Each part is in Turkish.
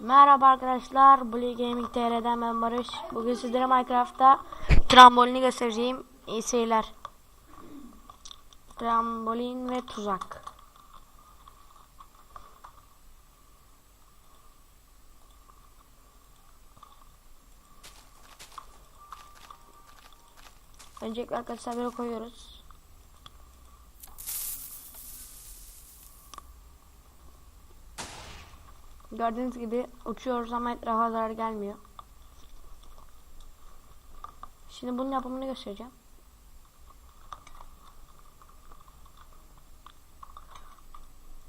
Merhaba arkadaşlar, Blue Gaming TR'den ben Barış. Bugün sizlere Minecraft'ta trambolini göstereceğim. İyi seyirler. Trambolin ve tuzak. Öncelikle arkadaşlar böyle koyuyoruz. Gördüğünüz gibi uçuyoruz ama etrafa zarar gelmiyor. Şimdi bunun yapımını göstereceğim.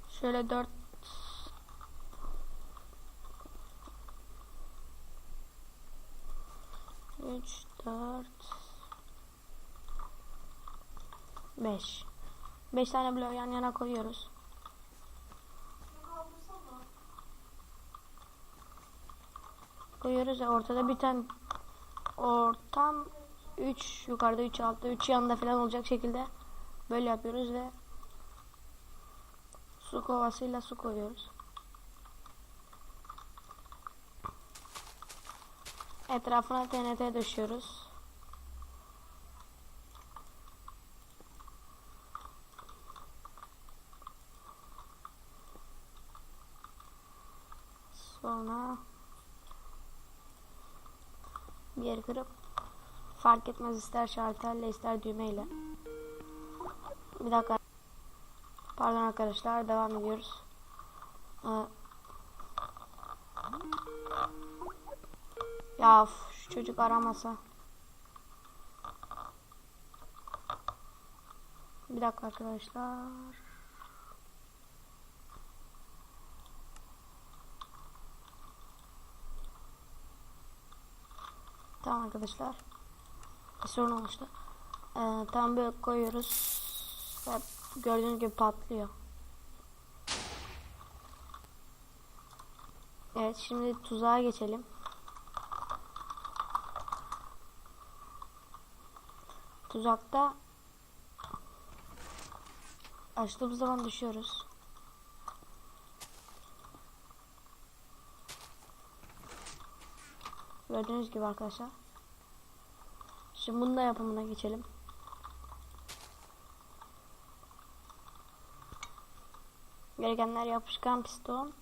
Şöyle dört üç dört beş beş tane bloğu yan yana koyuyoruz. Koyuyoruz ve ortada bir tane ortam 3 yukarıda 3 altta 3 yanında falan olacak şekilde böyle yapıyoruz ve su kovasıyla su koyuyoruz. Etrafına TNT döşüyoruz. Sonra bir yeri kırıp fark etmez ister şalterle ister düğmeyle. Bir dakika. Pardon arkadaşlar devam ediyoruz. Ee, ya of, şu çocuk aramasa. Bir dakika arkadaşlar. Arkadaşlar. Bir sorun olmuştu. Ee, tam böyle koyuyoruz. Ve gördüğünüz gibi patlıyor. Evet şimdi tuzağa geçelim. Tuzakta açtığımız zaman düşüyoruz. Gördüğünüz gibi arkadaşlar. Şimdi bunun da yapımına geçelim. Gerekenler yapışkan piston,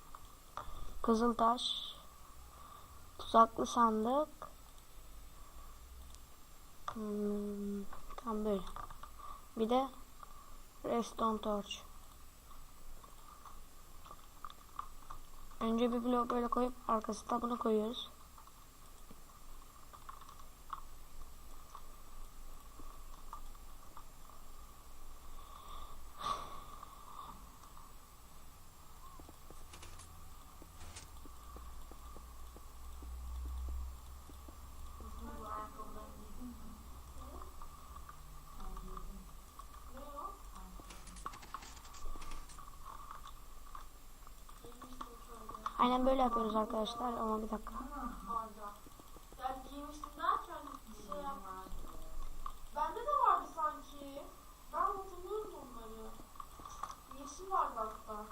kızıl taş, tuzaklı sandık, hmm, tam böyle. Bir de redstone torch. Önce bir blok böyle koyup arkasına bunu koyuyoruz. Aynen böyle yapıyoruz arkadaşlar ama bir dakika. Bende de vardı sanki. Ben hatırlıyorum onları. Yeşil vardı hatta.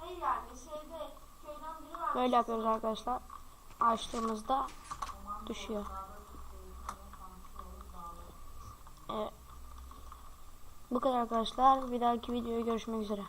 Hayır yani şeyde köyden biri vermiş. Böyle yapıyoruz arkadaşlar. Açtığımızda düşüyor. Evet. Bu kadar arkadaşlar. Bir dahaki videoya görüşmek üzere.